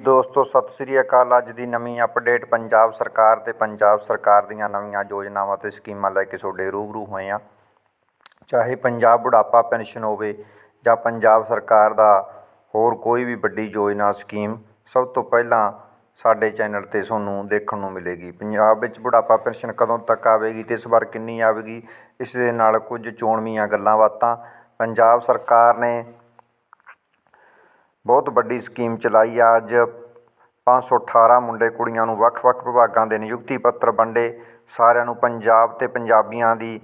ਦੋਸਤੋ, ਸਤਿ ਸ੍ਰੀ ਅਕਾਲ। ਅੱਜ ਦੀ ਨਵੀਂ ਅਪਡੇਟ ਪੰਜਾਬ ਸਰਕਾਰ ਤੇ ਪੰਜਾਬ ਸਰਕਾਰ ਦੀਆਂ ਨਵੀਆਂ ਯੋਜਨਾਵਾਂ ਤੇ ਸਕੀਮਾਂ ਲੈ ਕੇ ਤੁਹਾਡੇ ਰੂਬਰੂ ਹੋਏ ਆ ਚਾਹੇ ਪੰਜਾਬ ਬੁਢਾਪਾ ਪੈਨਸ਼ਨ ਹੋਵੇ ਜਾਂ ਪੰਜਾਬ ਸਰਕਾਰ ਦਾ ਹੋਰ ਕੋਈ ਵੀ ਵੱਡੀ ਯੋਜਨਾ, ਸਕੀਮ, ਸਭ ਤੋਂ ਪਹਿਲਾਂ ਸਾਡੇ ਚੈਨਲ ਤੇ ਤੁਹਾਨੂੰ ਦੇਖਣ ਨੂੰ ਮਿਲੇਗੀ। ਪੰਜਾਬ ਵਿੱਚ ਬੁਢਾਪਾ ਪੈਨਸ਼ਨ ਕਦੋਂ ਤੱਕ ਆਵੇਗੀ ਤੇ ਇਸ ਵਾਰ ਕਿੰਨੀ ਆਵੇਗੀ? ਇਸ ਦੇ ਨਾਲ ਕੁਝ ਚੋਣਵੀਆਂ ਗੱਲਾਂ ਬਾਤਾਂ। ਪੰਜਾਬ ਸਰਕਾਰ ਨੇ ਬਹੁਤ ਵੱਡੀ ਸਕੀਮ ਚਲਾਈ ਆ। ਅੱਜ 518 ਮੁੰਡੇ ਕੁੜੀਆਂ ਨੂੰ ਵੱਖ-ਵੱਖ ਵਿਭਾਗਾਂ ਦੇ ਨਿਯੁਕਤੀ ਪੱਤਰ ਵੰਡੇ। ਸਾਰਿਆਂ ਨੂੰ ਪੰਜਾਬ ਤੇ ਪੰਜਾਬੀਆਂ ਦੀ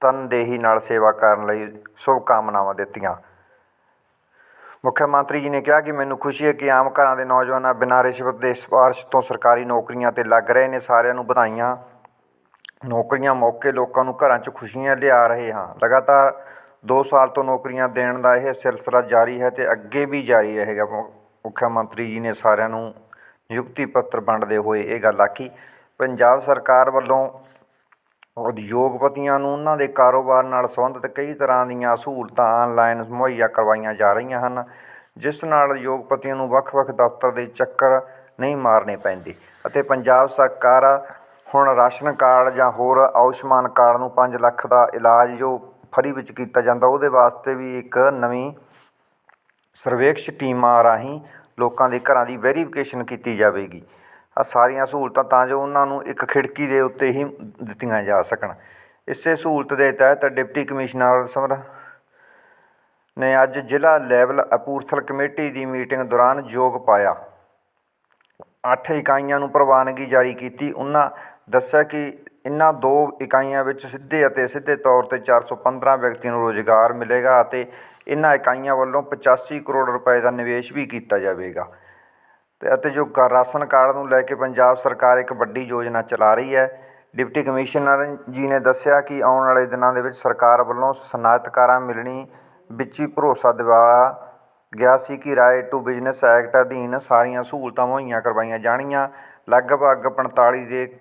ਤਨਦੇਹੀ ਨਾਲ ਸੇਵਾ ਕਰਨ ਲਈ ਸ਼ੁਭਕਾਮਨਾਵਾਂ ਦਿੱਤੀਆਂ। ਮੁੱਖ ਮੰਤਰੀ ਜੀ ਨੇ ਕਿਹਾ ਕਿ ਮੈਨੂੰ ਖੁਸ਼ੀ ਹੈ ਕਿ ਆਮ ਘਰਾਂ ਦੇ ਨੌਜਵਾਨਾਂ ਬਿਨਾਂ ਰਿਸ਼ਵਤ ਦੇ ਸਿਫਾਰਿਸ਼ ਤੋਂ ਸਰਕਾਰੀ ਨੌਕਰੀਆਂ ਤੇ ਲੱਗ ਰਹੇ ਨੇ। ਸਾਰਿਆਂ ਨੂੰ ਵਧਾਈਆਂ। ਨੌਕਰੀਆਂ ਮੌਕੇ ਲੋਕਾਂ ਨੂੰ ਘਰਾਂ 'ਚ ਖੁਸ਼ੀਆਂ ਲਿਆ ਰਹੇ ਹਾਂ। ਲਗਾਤਾਰ 2 ਸਾਲ ਤੋਂ ਨੌਕਰੀਆਂ ਦੇਣ ਦਾ ਇਹ ਸਿਲਸਿਲਾ ਜਾਰੀ ਹੈ ਤੇ ਅੱਗੇ ਵੀ ਜਾਰੀ ਰਹੇਗਾ। ਮੁੱਖ ਮੰਤਰੀ ਜੀ ਨੇ ਸਾਰਿਆਂ ਨੂੰ ਨਿਯੁਕਤੀ ਪੱਤਰ ਵੰਡਦੇ ਹੋਏ ਇਹ ਗੱਲ ਆਖੀ। ਪੰਜਾਬ ਸਰਕਾਰ ਵੱਲੋਂ ਉਦਯੋਗਪਤੀਆਂ ਨੂੰ ਉਹਨਾਂ ਦੇ ਕਾਰੋਬਾਰ ਨਾਲ ਸੰਬੰਧਿਤ ਕਈ ਤਰ੍ਹਾਂ ਦੀਆਂ ਸਹੂਲਤਾਂ ਆਨਲਾਈਨ ਮੁਹੱਈਆ ਕਰਵਾਈਆਂ ਜਾ ਰਹੀਆਂ ਹਨ, ਜਿਸ ਨਾਲ ਉਦਯੋਗਪਤੀਆਂ ਨੂੰ ਵੱਖ-ਵੱਖ ਦਫ਼ਤਰ ਦੇ ਚੱਕਰ ਨਹੀਂ ਮਾਰਨੇ ਪੈਂਦੇ ਅਤੇ ਪੰਜਾਬ ਸਰਕਾਰ ਹੁਣ ਰਾਸ਼ਨ ਕਾਰਡ ਜਾਂ ਹੋਰ ਆਯੁਸ਼ਮਾਨ ਕਾਰਡ ਨੂੰ 5 ਲੱਖ ਦਾ ਇਲਾਜ ਜੋ ਫਰੀ ਵਿੱਚ ਕੀਤਾ ਜਾਂਦਾ। ਉਹਦੇ ਵਾਸਤੇ ਵੀ ਇੱਕ ਨਵੀਂ ਸਰਵੇਖਸ਼ ਟੀਮਾਂ ਰਾਹੀਂ ਲੋਕਾਂ ਦੇ ਘਰਾਂ ਦੀ ਵੈਰੀਫਿਕੇਸ਼ਨ ਕੀਤੀ ਜਾਵੇਗੀ। ਆ ਸਾਰੀਆਂ ਸਹੂਲਤਾਂ ਤਾਂ ਜੋ ਉਹਨਾਂ ਨੂੰ ਇੱਕ ਖਿੜਕੀ ਦੇ ਉੱਤੇ ਹੀ ਦਿੱਤੀਆਂ ਜਾ ਸਕਣ। ਇਸੇ ਸਹੂਲਤ ਦੇ ਤਹਿਤ ਡਿਪਟੀ ਕਮਿਸ਼ਨਰ ਸਮਰ ਨੇ ਅੱਜ ਜ਼ਿਲ੍ਹਾ ਲੈਵਲ ਅਪੂਰਥਲ ਕਮੇਟੀ ਦੀ ਮੀਟਿੰਗ ਦੌਰਾਨ ਯੋਗ ਪਾਇਆ। ਅੱਠ ਇਕਾਈਆਂ ਨੂੰ ਪ੍ਰਵਾਨਗੀ ਜਾਰੀ ਕੀਤੀ। ਉਹਨਾਂ ਦੱਸਿਆ ਕਿ ਇਨ੍ਹਾਂ ਦੋ ਇਕਾਈਆਂ ਵਿੱਚ ਸਿੱਧੇ ਅਤੇ ਅਸਿੱਧੇ ਤੌਰ ਤੇ 415 ਵਿਅਕਤੀਆਂ ਨੂੰ ਰੁਜ਼ਗਾਰ ਮਿਲੇਗਾ ਅਤੇ ਇਨ੍ਹਾਂ ਇਕਾਈਆਂ ਵੱਲੋਂ 85 ਕਰੋੜ ਰੁਪਏ ਦਾ ਨਿਵੇਸ਼ ਵੀ ਕੀਤਾ ਜਾਵੇਗਾ। ਤੇ ਅਤੇ ਜੋ ਕ- ਰਾਸ਼ਨ ਕਾਰਡ ਨੂੰ ਲੈ ਕੇ ਪੰਜਾਬ ਸਰਕਾਰ ਇੱਕ ਵੱਡੀ ਯੋਜਨਾ ਚਲਾ ਰਹੀ ਹੈ। ਡਿਪਟੀ ਕਮਿਸ਼ਨਰ ਜੀ ਨੇ ਦੱਸਿਆ ਕਿ ਆਉਣ ਵਾਲੇ ਦਿਨਾਂ ਦੇ ਵਿੱਚ ਸਰਕਾਰ ਵੱਲੋਂ ਸਨਅਤਕਾਰਾਂ ਮਿਲਣੀ ਵਿੱਚ ਹੀ ਭਰੋਸਾ ਦਿਵਾਇਆ ਗਿਆ ਸੀ ਕਿ ਰਾਈਟ ਟੂ ਬਿਜ਼ਨਸ ਐਕਟ ਅਧੀਨ ਸਾਰੀਆਂ ਸਹੂਲਤਾਂ ਮੁਹੱਈਆ ਕਰਵਾਈਆਂ ਜਾਣਗੀਆਂ ਲਗਭਗ 45 ਦੇ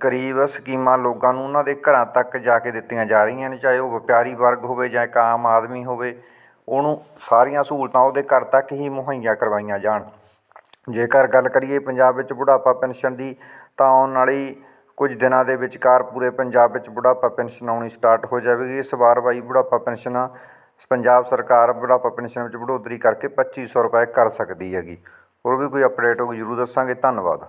ਕਰੀਬ ਸਕੀਮਾਂ ਲੋਕਾਂ ਨੂੰ ਉਹਨਾਂ ਦੇ ਘਰਾਂ ਤੱਕ ਜਾ ਕੇ ਦਿੱਤੀਆਂ ਜਾ ਰਹੀਆਂ ਨੇ, ਚਾਹੇ ਉਹ ਵਪਾਰੀ ਵਰਗ ਹੋਵੇ ਜਾਂ ਇੱਕ ਆਮ ਆਦਮੀ ਹੋਵੇ, ਉਹਨੂੰ ਸਾਰੀਆਂ ਸਹੂਲਤਾਂ ਉਹਦੇ ਘਰ ਤੱਕ ਹੀ ਮੁਹੱਈਆ ਕਰਵਾਈਆਂ ਜਾਣ। ਜੇਕਰ ਗੱਲ ਕਰੀਏ ਪੰਜਾਬ ਵਿੱਚ ਬੁਢਾਪਾ ਪੈਨਸ਼ਨ ਦੀ, ਤਾਂ ਆਉਣ ਵਾਲੀ ਕੁਝ ਦਿਨਾਂ ਦੇ ਵਿਚਕਾਰ ਪੂਰੇ ਪੰਜਾਬ ਵਿੱਚ ਬੁਢਾਪਾ ਪੈਨਸ਼ਨ ਆਉਣੀ ਸਟਾਰਟ ਹੋ ਜਾਵੇਗੀ। ਇਸ ਵਾਰ ਬਾਈ ਬੁਢਾਪਾ ਪੈਨਸ਼ਨ ਪੰਜਾਬ ਸਰਕਾਰ ਬੁਢਾਪਾ ਪੈਨਸ਼ਨ ਵਿੱਚ ਬੜੋਤਰੀ ਕਰਕੇ 2500 ਰੁਪਏ ਕਰ ਸਕਦੀ ਹੈਗੀ। ਹੋਰ ਵੀ ਕੋਈ ਅਪਡੇਟ ਹੋਊਗੀ, ਜ਼ਰੂਰ ਦੱਸਾਂਗੇ। ਧੰਨਵਾਦ।